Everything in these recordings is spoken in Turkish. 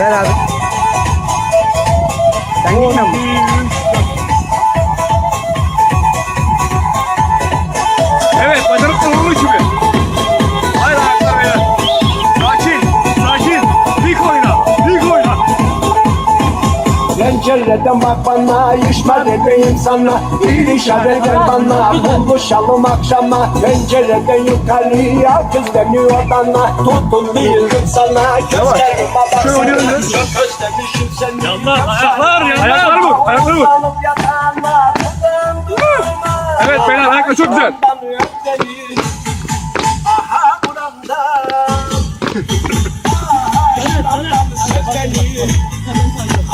வேற அது. தண்ணி Pencereden bak bana, işmar edeyim sana Bir işaret ver bana, buluşalım akşama Pencereden yukarıya, kız dönüyor odana Tutun bildim sana, gözlerim baba Şöyle biraz. Çok özlemişim seni Yanlar, ayaklar, yanlar. Ayaklar bu, ayaklar durma. Evet beyler, ayaklar çok güzel. Bana. Aha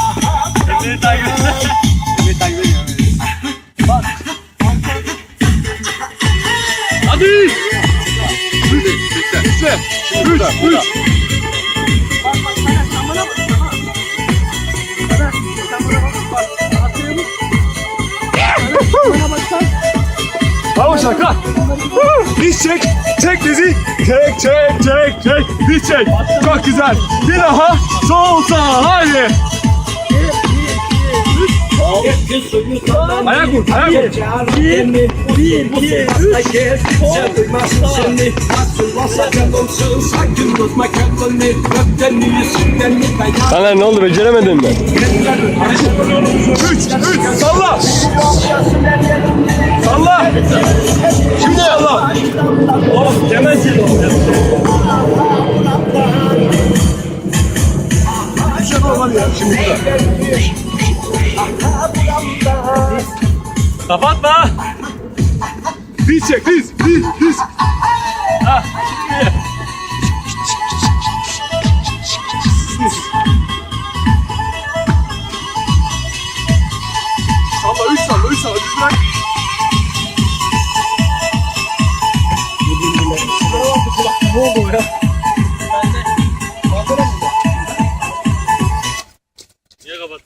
Beni takip ediyor. Hadi. Bitti, bitti. Bitti. Üç, üç. Bravo şaka. Diz çek, çek dizi. Çek, çek, çek, çek. Diz çek. Çok güzel. Bir daha. Sol sağ. Haydi. Ayak vur, ayak vur. Bir, bir, iki, üç. Taner ne oldu beceremedin mi? Üç, üç. Salla. Salla. Şimdi salla. Of, kemen seni olacak. Bir şey olmadı ya. Şimdi güzel. Kapatma. Diz çek, diz, diz, diz. Ha, şimdi. Salla, üç salla, üç salla. Düz bırak. Ne oldu ya?